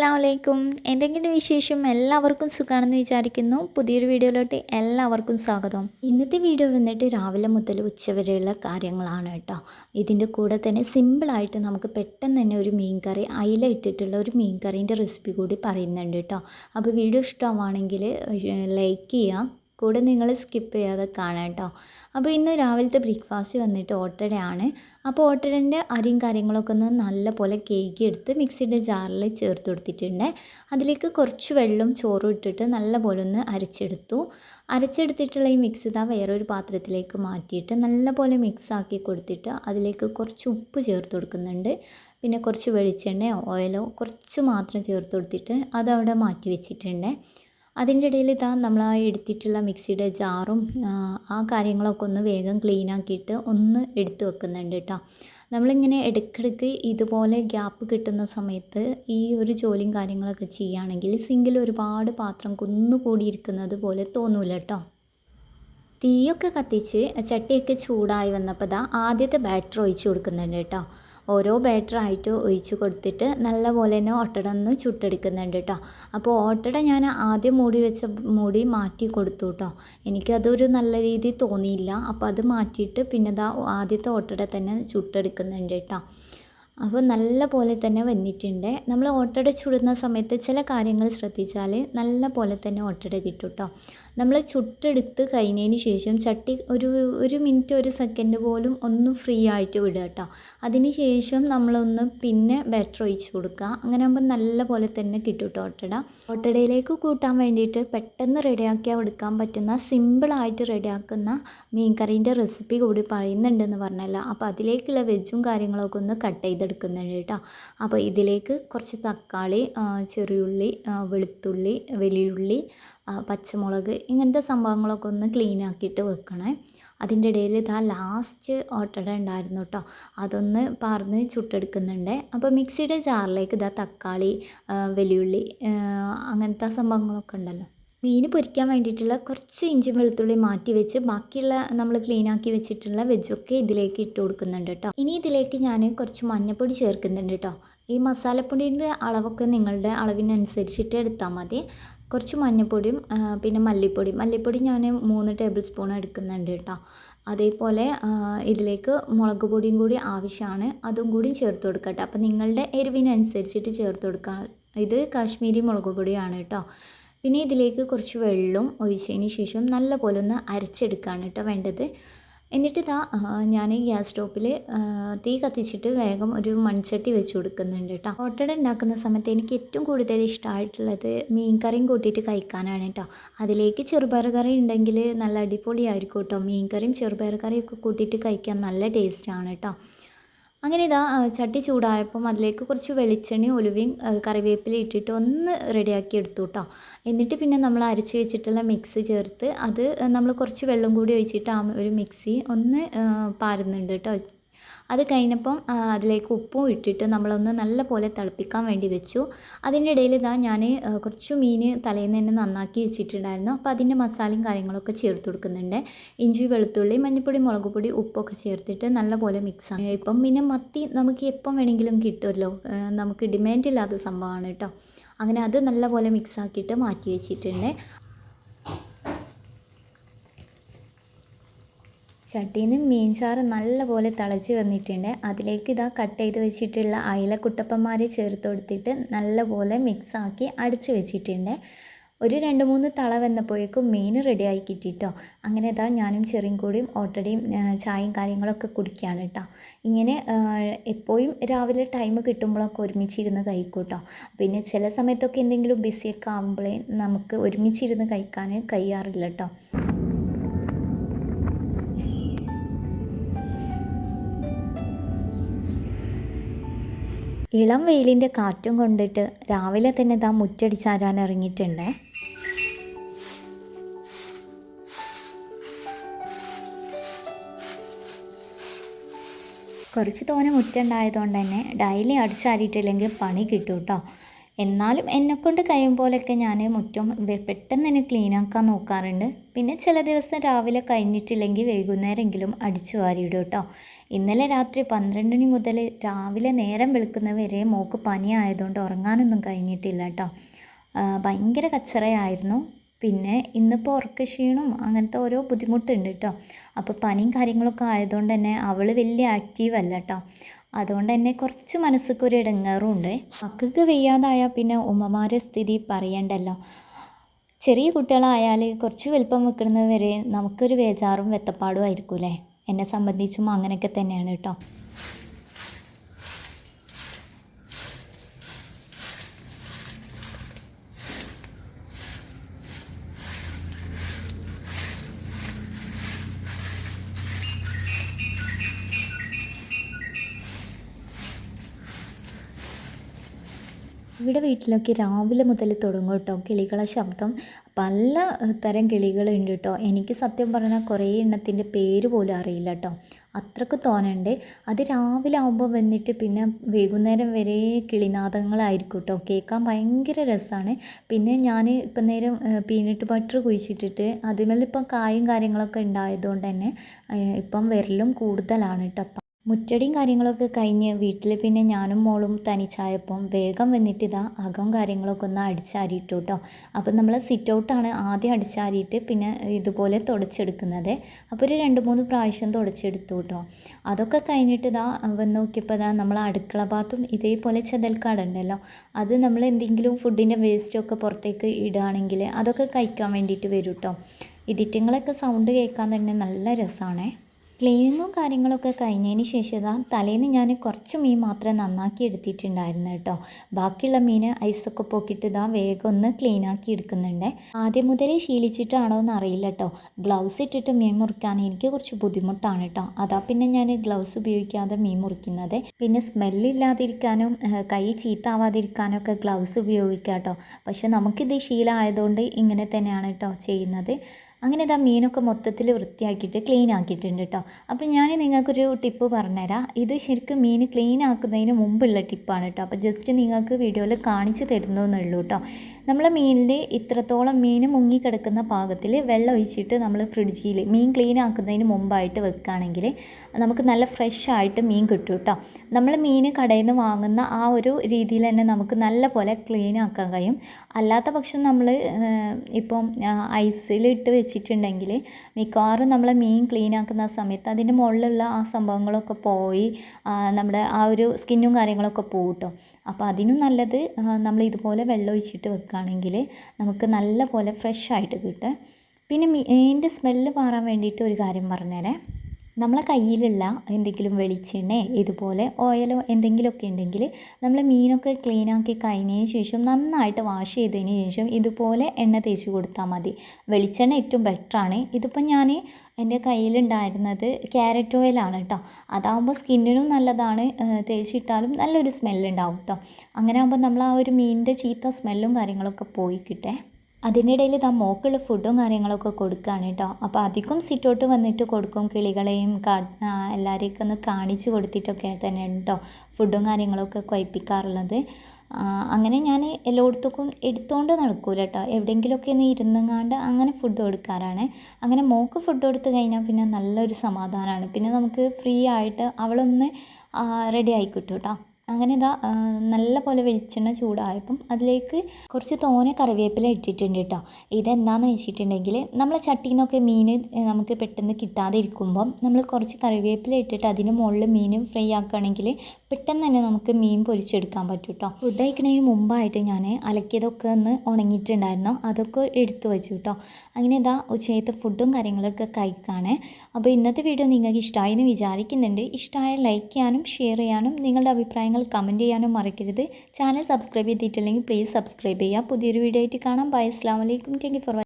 അസ്സാം വലൈക്കും എന്തെങ്കിലും വിശേഷം എല്ലാവർക്കും സുഖമാണെന്ന് വിചാരിക്കുന്നു. പുതിയൊരു വീഡിയോയിലോട്ട് എല്ലാവർക്കും സ്വാഗതം. ഇന്നത്തെ വീഡിയോ വന്നിട്ട് രാവിലെ മുതൽ ഉച്ചവരെയുള്ള കാര്യങ്ങളാണ് കേട്ടോ. ഇതിന്റെ കൂടെ തന്നെ സിമ്പിളായിട്ട് നമുക്ക് പെട്ടെന്ന് തന്നെ ഒരു മീൻ കറി അയില ഇട്ടിട്ടുള്ള ഒരു മീൻ കറീന്റെ റെസിപ്പി കൂടി പറയുന്നുണ്ട് കേട്ടോ. അപ്പോൾ വീഡിയോ ഇഷ്ടമാണെങ്കിൽ ലൈക്ക് ചെയ്യാം കൂടെ നിങ്ങൾ സ്കിപ്പ് ചെയ്യാതെ കാണാം കേട്ടോ. അപ്പോൾ ഇന്ന് രാവിലത്തെ ബ്രേക്ക്ഫാസ്റ്റ് വന്നിട്ട് ഓട്ടടയാണ്. അപ്പോൾ ഓട്ടടന്റെ അരിയും കാര്യങ്ങളൊക്കെ ഒന്ന് നല്ലപോലെ കേക്ക് എടുത്ത് മിക്സിയുടെ ജാറിൽ ചേർത്ത് കൊടുത്തിട്ടുണ്ട്. അതിലേക്ക് കുറച്ച് വെള്ളം ചോറും ഇട്ടിട്ട് നല്ലപോലെ ഒന്ന് അരച്ചെടുത്തു. അരച്ചെടുത്തിട്ടുള്ള ഈ മിക്സ് ഇതാ വേറൊരു പാത്രത്തിലേക്ക് മാറ്റിയിട്ട് നല്ലപോലെ മിക്സ് ആക്കി കൊടുത്തിട്ട് അതിലേക്ക് കുറച്ച് ഉപ്പ് ചേർത്ത് കൊടുക്കുന്നുണ്ട്. പിന്നെ കുറച്ച് വെളിച്ചെണ്ണയോ ഓയിലോ കുറച്ച് മാത്രം ചേർത്ത് കൊടുത്തിട്ട് അതവിടെ മാറ്റി വെച്ചിട്ടുണ്ട്. അതിന്റെ ഇടയിൽ ഇതാ നമ്മൾ ആ എടുത്തിട്ടുള്ള മിക്സിയുടെ ജാറും ആ കാര്യങ്ങളൊക്കെ ഒന്ന് വേഗം ക്ലീൻ ആക്കിയിട്ട് ഒന്ന് എടുത്ത് വെക്കുന്നുണ്ട് കേട്ടോ. നമ്മളിങ്ങനെ ഇടയ്ക്കിടയ്ക്ക് ഇതുപോലെ ഗ്യാപ്പ് കിട്ടുന്ന സമയത്ത് ഈ ഒരു ജോലിയും കാര്യങ്ങളൊക്കെ ചെയ്യുകയാണെങ്കിൽ സിങ്കിൽ ഒരുപാട് പാത്രം കുന്നുകൂടിയിരിക്കുന്നത് പോലെ തോന്നൂല കേട്ടോ. തീയൊക്കെ കത്തിച്ച് ചട്ടിയൊക്കെ ചൂടായി വന്നപ്പോൾ ദാ ആദ്യത്തെ ബാറ്റർ ഒഴിച്ച് കൊടുക്കുന്നുണ്ട് കേട്ടോ. ഓരോ ബാറ്ററായിട്ട് ഒഴിച്ച് കൊടുത്തിട്ട് നല്ല പോലെ തന്നെ ഓട്ടട ഒന്ന് ചുട്ടെടുക്കുന്നുണ്ട് കേട്ടോ അപ്പോൾ ഓട്ടട ഞാൻ ആദ്യം മൂടി വെച്ച മൂടി മാറ്റി കൊടുത്തു കേട്ടോ എനിക്കതൊരു നല്ല രീതി തോന്നിയില്ല. അപ്പോൾ അത് മാറ്റിയിട്ട് പിന്നെ ഇതാ ആദ്യത്തെ ഓട്ടട തന്നെ ചുട്ടെടുക്കുന്നുണ്ട് കേട്ടോ അപ്പോൾ നല്ല പോലെ തന്നെ വന്നിട്ടുണ്ട്. നമ്മൾ ഓട്ടട ചുടുന്ന സമയത്ത് ചില കാര്യങ്ങൾ ശ്രദ്ധിച്ചാൽ നല്ല പോലെ തന്നെ ഓട്ടട കിട്ടും കേട്ടോ നമ്മൾ ചുട്ടെടുത്ത് കഴിഞ്ഞതിന് ശേഷം ചട്ടി ഒരു ഒരു മിനിറ്റ് ഒരു സെക്കൻഡ് പോലും ഒന്ന് ഫ്രീ ആയിട്ട് വിടുക കേട്ടോ അതിന് ശേഷം നമ്മളൊന്ന് പിന്നെ ബാറ്റർ ഒഴിച്ച് കൊടുക്കുക. അങ്ങനെ ആകുമ്പോൾ നല്ല പോലെ തന്നെ കിട്ടും കേട്ടോ ഓട്ടട. ഓട്ടടയിലേക്ക് കൂട്ടാൻ വേണ്ടിയിട്ട് പെട്ടെന്ന് റെഡിയാക്കി എടുക്കാൻ പറ്റുന്ന സിമ്പിളായിട്ട് റെഡിയാക്കുന്ന മീൻ കറീന്റെ റെസിപ്പി കൂടി പറയുന്നുണ്ടെന്ന് പറഞ്ഞല്ലോ. അപ്പോൾ അതിലേക്കുള്ള വെജും കാര്യങ്ങളൊക്കെ ഒന്ന് കട്ട് ചെയ്തെടുക്കുന്നുണ്ട് കേട്ടോ അപ്പോൾ ഇതിലേക്ക് കുറച്ച് തക്കാളി ചെറിയുള്ളി വെളുത്തുള്ളി വലിയുള്ളി പച്ചമുളക് ഇങ്ങനത്തെ സംഭവങ്ങളൊക്കെ ഒന്ന് ക്ലീൻ ആക്കിയിട്ട് വെക്കണേ. അതിന്റെ ഇടയിൽ ഇതാ ലാസ്റ്റ് ഓട്ടട ഉണ്ടായിരുന്നു കേട്ടോ അതൊന്ന് പാർന്ന് ചുട്ടെടുക്കുന്നുണ്ട്. അപ്പോൾ മിക്സിയുടെ ജാറിലേക്ക് ഇതാ തക്കാളി വലിയുള്ളി അങ്ങനത്തെ സംഭവങ്ങളൊക്കെ ഉണ്ടല്ലോ. മീൻ പൊരിക്കാൻ വേണ്ടിയിട്ടുള്ള കുറച്ച് ഇഞ്ചി വെളുത്തുള്ളി മാറ്റി വെച്ച് ബാക്കിയുള്ള നമ്മൾ ക്ലീൻ ആക്കി വെച്ചിട്ടുള്ള വെജൊക്കെ ഇതിലേക്ക് ഇട്ട് കൊടുക്കുന്നുണ്ട് കേട്ടോ ഇനി ഇതിലേക്ക് ഞാൻ കുറച്ച് മഞ്ഞൾപ്പൊടി ചേർക്കുന്നുണ്ട് കേട്ടോ ഈ മസാലപ്പൊടിന്റെ അളവൊക്കെ നിങ്ങളുടെ അളവിനനുസരിച്ചിട്ട് എടുത്താൽ മതി. കുറച്ച് മഞ്ഞൾപ്പൊടിയും പിന്നെ മല്ലിപ്പൊടി മല്ലിപ്പൊടി ഞാൻ മൂന്ന് ടേബിൾ സ്പൂൺ എടുക്കുന്നുണ്ട് കേട്ടോ അതേപോലെ ഇതിലേക്ക് മുളക് പൊടിയും കൂടി ആവശ്യമാണ്. അതും കൂടി ചേർത്ത് കൊടുക്കട്ടെ അപ്പോൾ നിങ്ങളുടെ എരിവിനനുസരിച്ചിട്ട് ചേർത്ത് കൊടുക്കുക ഇത് കാശ്മീരി മുളക് പൊടിയാണ് കേട്ടോ പിന്നെ ഇതിലേക്ക് കുറച്ച് വെള്ളം ഒഴിച്ചതിന് ശേഷം നല്ല പോലെ ഒന്ന് അരച്ചെടുക്കുകയാണ് കേട്ടോ വേണ്ടത്. എന്നിട്ട് ഇതാ ഞാൻ ഗ്യാസ് സ്റ്റോപ്പിൽ തീ കത്തിച്ചിട്ട് വേഗം ഒരു മൺചട്ടി വെച്ച് കൊടുക്കുന്നുണ്ട് കേട്ടോ ഓട്ടട ഉണ്ടാക്കുന്ന സമയത്ത് എനിക്ക് ഏറ്റവും കൂടുതൽ ഇഷ്ടമായിട്ടുള്ളത് മീൻ കറിയും കൂട്ടിയിട്ട് കഴിക്കാനാണ് കേട്ടോ അതിലേക്ക് ചെറുപയർ കറി ഉണ്ടെങ്കിൽ നല്ല അടിപൊളിയായിരിക്കും കേട്ടോ മീൻ കറിയും ചെറുപയർ കറിയൊക്കെ കൂട്ടിയിട്ട് കഴിക്കാൻ നല്ല ടേസ്റ്റാണ് കേട്ടോ അങ്ങനെ ഇതാ ചട്ടി ചൂടായപ്പം അതിലേക്ക് കുറച്ച് വെളിച്ചെണ്ണയും ഒലുവയും കറിവേപ്പില ഇട്ടിട്ട് ഒന്ന് റെഡിയാക്കി എടുത്തു കേട്ടോ എന്നിട്ട് പിന്നെ നമ്മൾ അരച്ച് വെച്ചിട്ടുള്ള മിക്സ് ചേർത്ത് അത് നമ്മൾ കുറച്ച് വെള്ളം കൂടി ഒഴിച്ചിട്ട് ആ ഒരു മിക്സി ഒന്ന് പാരുന്നുണ്ട് കേട്ടോ അത് കഴിഞ്ഞപ്പം അതിലേക്ക് ഉപ്പും ഇട്ടിട്ട് നമ്മളൊന്ന് നല്ല പോലെ തിളപ്പിക്കാൻ വേണ്ടി വെച്ചു. അതിന്റെ ഇടയിൽ ഇതാ ഞാൻ കുറച്ച് മീൻ തലേന്ന് തന്നെ നന്നാക്കി വെച്ചിട്ടുണ്ടായിരുന്നു. അപ്പോൾ അതിന്റെ മസാലയും കാര്യങ്ങളൊക്കെ ചേർത്ത് കൊടുക്കുന്നുണ്ട്. ഇഞ്ചി വെളുത്തുള്ളി മഞ്ഞൾപ്പൊടി മുളക് പൊടി ഉപ്പൊക്കെ ചേർത്തിട്ട് നല്ല പോലെ മിക്സ് ആണ് ഇപ്പം പിന്നെ മത്തി നമുക്ക് എപ്പം വേണമെങ്കിലും കിട്ടുമല്ലോ. നമുക്ക് ഡിമാൻഡ് ഇല്ലാത്ത സംഭവമാണ് കേട്ടോ. അങ്ങനെ അത് നല്ലപോലെ മിക്സ് ആക്കിയിട്ട് മാറ്റി വെച്ചിട്ടുണ്ട്. ചട്ടിയിൽ നിന്ന് മീൻ ചാറ് നല്ലപോലെ തിളച്ച് വന്നിട്ടുണ്ട്. അതിലേക്ക് ഇതാ കട്ട് ചെയ്ത് വെച്ചിട്ടുള്ള അയില കുട്ടപ്പന്മാരെ ചേർത്ത് കൊടുത്തിട്ട് നല്ലപോലെ മിക്സ് ആക്കി അടിച്ച് വെച്ചിട്ടുണ്ട്. ഒരു രണ്ട് മൂന്ന് തള വന്നപ്പോഴേക്കും മീൻ റെഡി ആയി കിട്ടിട്ടോ. അങ്ങനെ ഇതാ ഞാനും ചെറിയും കൂടിയും ഓട്ടടിയും ചായയും കാര്യങ്ങളൊക്കെ കുടിക്കുകയാണ് കേട്ടോ ഇങ്ങനെ എപ്പോഴും രാവിലെ ടൈം കിട്ടുമ്പോഴൊക്കെ ഒരുമിച്ചിരുന്ന് കഴിക്കൂട്ടോ പിന്നെ ചില സമയത്തൊക്കെ എന്തെങ്കിലും ബിസിയൊക്കെ ആകുമ്പോഴേ നമുക്ക് ഒരുമിച്ചിരുന്ന് കഴിക്കാൻ കഴിയാറില്ല കേട്ടോ ഇളം വെയിലിന്റെ കാറ്റും കൊണ്ടിട്ട് രാവിലെ തന്നെ താ മുറ്റടിച്ചാരാൻ ഇറങ്ങിയിട്ടുണ്ട്. കുറച്ച് തോനെ മുറ്റുണ്ടായതുകൊണ്ട് തന്നെ ഡെയിലി അടിച്ചാരിയിട്ടില്ലെങ്കിൽ പണി കിട്ടും കേട്ടോ എന്നാലും എന്നെക്കൊണ്ട് കഴിയും പോലെയൊക്കെ ഞാൻ മുറ്റം പെട്ടെന്ന് തന്നെ ക്ലീൻ ആക്കാൻ നോക്കാറുണ്ട്. പിന്നെ ചില ദിവസം രാവിലെ കഴിഞ്ഞിട്ടില്ലെങ്കിൽ വൈകുന്നേരമെങ്കിലും അടിച്ചു വാരിയിടും കേട്ടോ. ഇന്നലെ രാത്രി പന്ത്രണ്ട് മണി മുതൽ രാവിലെ നേരം വെളുക്കുന്നവരെ മോൾക്ക് പനി ആയതുകൊണ്ട് ഉറങ്ങാനൊന്നും കഴിഞ്ഞിട്ടില്ല കേട്ടോ ഭയങ്കര കച്ചറയായിരുന്നു. പിന്നെ ഇന്നിപ്പോൾ ഉറക്കക്ഷീണം അങ്ങനത്തെ ഓരോ ബുദ്ധിമുട്ടുണ്ട് കേട്ടോ അപ്പോൾ പനിയും കാര്യങ്ങളൊക്കെ ആയതുകൊണ്ട് തന്നെ അവൾ വലിയ ആക്റ്റീവ് അല്ല കേട്ടോ അതുകൊണ്ട് തന്നെ കുറച്ച് മനസ്സിക്ക് ഒരു ഇടങ്ങാറുണ്ട്. മക്കൾക്ക് വയ്യാതായാൽ പിന്നെ ഉമ്മമാരെ സ്ഥിതി പറയണ്ടല്ലോ. ചെറിയ കുട്ടികളായാൽ കുറച്ച് വലുപ്പം വെക്കുന്നത് വരെ നമുക്കൊരു വേജാറും വെത്തപ്പാടും ആയിരിക്കൂലേ? എന്നെ സംബന്ധിച്ചും അങ്ങനെയൊക്കെ തന്നെയാണ് കേട്ടോ. ഇവിടെ വീട്ടിലൊക്കെ രാവിലെ മുതൽ തുടങ്ങും കേട്ടോ കിളികളെ ശബ്ദം. പല തരം കിളികളുണ്ട് കേട്ടോ എനിക്ക് സത്യം പറഞ്ഞാൽ കുറേ എണ്ണത്തിന്റെ പേര് പോലും അറിയില്ല കേട്ടോ അത്രയ്ക്ക് തോന്നണ്ടേ. അത് രാവിലെ ആകുമ്പോൾ വന്നിട്ട് പിന്നെ വൈകുന്നേരം വരെ കിളിനാദങ്ങളായിരിക്കും കേട്ടോ കേൾക്കാൻ ഭയങ്കര രസമാണ് പിന്നെ ഞാൻ ഇപ്പം നേരം പീനട്ട് ബട്ടർ കുഴിച്ചിട്ടിട്ട് അതിമേലിപ്പം കായും കാര്യങ്ങളൊക്കെ ഉണ്ടായതുകൊണ്ട് തന്നെ ഇപ്പം വിരലും കൂടുതലാണ് കേട്ടോ മുറ്റടിയും കാര്യങ്ങളൊക്കെ കഴിഞ്ഞ് വീട്ടിൽ പിന്നെ ഞാനും മോളും തനിച്ചായപ്പം വേഗം വന്നിട്ട് ഇതാ അകം കാര്യങ്ങളൊക്കെ ഒന്ന് അടിച്ചാരിയിട്ടു കേട്ടോ അപ്പം നമ്മൾ സിറ്റ് ഔട്ടാണ് ആദ്യം അടിച്ചാരിയിട്ട് പിന്നെ ഇതുപോലെ തുടച്ചെടുക്കുന്നത്. അപ്പോൾ ഒരു രണ്ട് മൂന്ന് പ്രാവശ്യം തുടച്ചെടുത്തു കേട്ടോ അതൊക്കെ കഴിഞ്ഞിട്ട് ഇതാ വന്ന് നോക്കിയപ്പോൾ ഇതാ നമ്മൾ അടുക്കള ഭാഗത്തും ഇതേപോലെ ചെതൽക്കാടുണ്ടല്ലോ അത് നമ്മൾ എന്തെങ്കിലും ഫുഡിന്റെ വേസ്റ്റൊക്കെ പുറത്തേക്ക് ഇടുകയാണെങ്കിൽ അതൊക്കെ കഴിക്കാൻ വേണ്ടിയിട്ട് വരും കേട്ടോ ഇതിറ്റങ്ങളൊക്കെ സൗണ്ട് കേൾക്കാൻ തന്നെ നല്ല രസമാണേ ക്ലീനിങ്ങും കാര്യങ്ങളൊക്കെ കഴിഞ്ഞതിന് ശേഷം ഇതാ തലേന്ന് ഞാൻ കുറച്ച് മീൻ മാത്രമേ നന്നാക്കി എടുത്തിട്ടുണ്ടായിരുന്നു കേട്ടോ. ബാക്കിയുള്ള മീൻ ഐസൊക്കെ പൊക്കിയിട്ട് ഇതാ വേഗം ഒന്ന് ക്ലീൻ ആക്കി എടുക്കുന്നുണ്ട്. ആദ്യം മുതലേ ശീലിച്ചിട്ടാണോ എന്ന് അറിയില്ല കേട്ടോ. ഗ്ലൗസ് ഇട്ടിട്ട് മീൻ മുറിക്കാൻ എനിക്ക് കുറച്ച് ബുദ്ധിമുട്ടാണ് കേട്ടോ. അതാ പിന്നെ ഞാൻ ഗ്ലൗസ് ഉപയോഗിക്കാതെ മീൻ മുറിക്കുന്നത്. പിന്നെ സ്മെല്ലില്ലാതിരിക്കാനും കൈ ചീത്താവാതിരിക്കാനും ഒക്കെ ഗ്ലൗസ് ഉപയോഗിക്കാം കേട്ടോ. പക്ഷെ നമുക്കിത് ശീലമായതുകൊണ്ട് ഇങ്ങനെ തന്നെയാണ് കേട്ടോ ചെയ്യുന്നത്. അങ്ങനെ ഇതാ മീനൊക്കെ മൊത്തത്തിൽ വൃത്തിയാക്കിയിട്ട് ക്ലീൻ ആക്കിയിട്ടുണ്ട് കേട്ടോ അപ്പോൾ ഞാൻ നിങ്ങൾക്കൊരു ടിപ്പ് പറഞ്ഞുതരാം ഇത് ശരിക്കും മീൻ ക്ലീൻ ആക്കുന്നതിന് മുമ്പുള്ള ടിപ്പാണ് കേട്ടോ അപ്പോൾ ജസ്റ്റ് നിങ്ങൾക്ക് വീഡിയോയിൽ കാണിച്ചു തരുന്നു എന്നുള്ളൂ കേട്ടോ നമ്മൾ മീനിൽ ഇത്രത്തോളം മീൻ മുങ്ങിക്കിടക്കുന്ന പാകത്തിൽ വെള്ളം ഒഴിച്ചിട്ട് നമ്മൾ ഫ്രിഡ്ജിൽ മീൻ ക്ലീൻ ആക്കുന്നതിന് മുമ്പായിട്ട് വെക്കുകയാണെങ്കിൽ നമുക്ക് നല്ല ഫ്രഷ് ആയിട്ട് മീൻ കിട്ടും കേട്ടോ നമ്മൾ മീൻ കടയിൽ നിന്ന് വാങ്ങുന്ന ആ ഒരു രീതിയിൽ തന്നെ നമുക്ക് നല്ല പോലെ ക്ലീൻ ആക്കാൻ കഴിയും. അല്ലാത്ത പക്ഷം നമ്മൾ ഇപ്പം ഐസിലിട്ട് വെച്ചിട്ടുണ്ടെങ്കിൽ മിക്കവാറും നമ്മൾ മീൻ ക്ലീൻ ആക്കുന്ന സമയത്ത് അതിന്റെ മുകളിലുള്ള ആ സംഭവങ്ങളൊക്കെ പോയി നമ്മുടെ ആ ഒരു സ്കിന്നും കാര്യങ്ങളൊക്കെ പോകും കേട്ടോ അപ്പോൾ അതിനും നല്ലത് നമ്മൾ ഇതുപോലെ വെള്ളം ഒഴിച്ചിട്ട് വെക്കുകയാണെങ്കിൽ നമുക്ക് നല്ല പോലെ ഫ്രഷ് ആയിട്ട് കിട്ടും. പിന്നെ മീന്റെ സ്മെല്ല് മാറാൻ വേണ്ടിയിട്ട് ഒരു കാര്യം പറഞ്ഞുതരാം നമ്മളെ കയ്യിലുള്ള എന്തെങ്കിലും വെളിച്ചെണ്ണ ഇതുപോലെ ഓയിലോ എന്തെങ്കിലുമൊക്കെ ഉണ്ടെങ്കിൽ നമ്മൾ മീനൊക്കെ ക്ലീൻ ആക്കി കഴിഞ്ഞതിന് ശേഷം നന്നായിട്ട് വാഷ് ചെയ്തതിന് ശേഷം ഇതുപോലെ എണ്ണ തേച്ച് കൊടുത്താൽ മതി. വെളിച്ചെണ്ണ ഏറ്റവും ബെറ്ററാണ് ഇതിപ്പോൾ ഞാൻ എന്റെ കയ്യിലുണ്ടായിരുന്നത് ക്യാരറ്റ് ഓയിലാണ് കേട്ടോ അതാകുമ്പോൾ സ്കിന്നിനും നല്ലതാണ്. തേച്ചിട്ടാലും നല്ലൊരു സ്മെല്ലുണ്ടാവും കേട്ടോ അങ്ങനെ ആകുമ്പോൾ നമ്മൾ ആ ഒരു മീനിന്റെ ചീത്ത സ്മെല്ലും കാര്യങ്ങളൊക്കെ പോയി കിട്ടേ. അതിനിടയിൽ ഇതാ മോക്കുള്ള ഫുഡും കാര്യങ്ങളൊക്കെ കൊടുക്കുകയാണ് കേട്ടോ. അപ്പോൾ അധികം സിറ്റോട്ട് വന്നിട്ട് കൊടുക്കും കിളികളെയും കാ എല്ലാവരെയൊക്കെ ഒന്ന് കാണിച്ചു കൊടുത്തിട്ടൊക്കെ തന്നെയാണ് കേട്ടോ ഫുഡും കാര്യങ്ങളൊക്കെ കുഴപ്പിക്കാറുള്ളത്. അങ്ങനെ ഞാൻ എല്ലായിടത്തേക്കും എടുത്തുകൊണ്ട് നടക്കൂല കേട്ടോ. എവിടെയെങ്കിലുമൊക്കെ ഒന്ന് ഇരുന്നങ്ങാണ്ട് അങ്ങനെ ഫുഡ് കൊടുക്കാറാണ്. അങ്ങനെ മോക്ക് ഫുഡ് കൊടുത്ത് കഴിഞ്ഞാൽ പിന്നെ നല്ലൊരു സമാധാനമാണ്. പിന്നെ നമുക്ക് ഫ്രീ ആയിട്ട് അവളൊന്ന് റെഡി ആയിക്കിട്ടും കേട്ടോ. അങ്ങനെ ഇതാ നല്ല പോലെ വെളിച്ചെണ്ണ ചൂടായപ്പം അതിലേക്ക് കുറച്ച് തോനെ കറിവേപ്പില ഇട്ടിട്ടുണ്ട് കേട്ടോ ഇതെന്താണെന്ന് വെച്ചിട്ടുണ്ടെങ്കിൽ നമ്മൾ ചട്ടിയിൽ നിന്നൊക്കെ മീൻ നമുക്ക് പെട്ടെന്ന് കിട്ടാതെ ഇരിക്കുമ്പം നമ്മൾ കുറച്ച് കറിവേപ്പില ഇട്ടിട്ട് അതിന് മുകളിൽ മീൻ ഫ്രൈ ആക്കുകയാണെങ്കിൽ പെട്ടെന്ന് തന്നെ നമുക്ക് മീൻ പൊരിച്ചെടുക്കാൻ പറ്റും കേട്ടോ ഫുഡ് കഴിക്കുന്നതിന് മുമ്പായിട്ട് ഞാൻ അലക്കിയതൊക്കെ ഒന്ന് ഉണങ്ങിയിട്ടുണ്ടായിരുന്നു. അതൊക്കെ എടുത്തു വെച്ചു കേട്ടോ അങ്ങനെ ഇതാ ഉച്ചയത്തെ ഫുഡും കാര്യങ്ങളൊക്കെ കഴിക്കുകയാണ് അപ്പോൾ ഇന്നത്തെ വീഡിയോ നിങ്ങൾക്ക് ഇഷ്ടമായി എന്ന് വിചാരിക്കുന്നുണ്ട്. ഇഷ്ടമായ ലൈക്ക് ചെയ്യാനും ഷെയർ ചെയ്യാനും നിങ്ങളുടെ അഭിപ്രായങ്ങൾ കമന്റ് ചെയ്യാനും മറക്കരുത്. ചാനൽ സബ്സ്ക്രൈബ് ചെയ്തിട്ടില്ലെങ്കിൽ പ്ലീസ് സബ്സ്ക്രൈബ് ചെയ്യുക. പുതിയൊരു വീഡിയോ ആയിട്ട് കാണാം. ബൈ അസ്ലാം വലൈക്കും താങ്ക് ഫോർ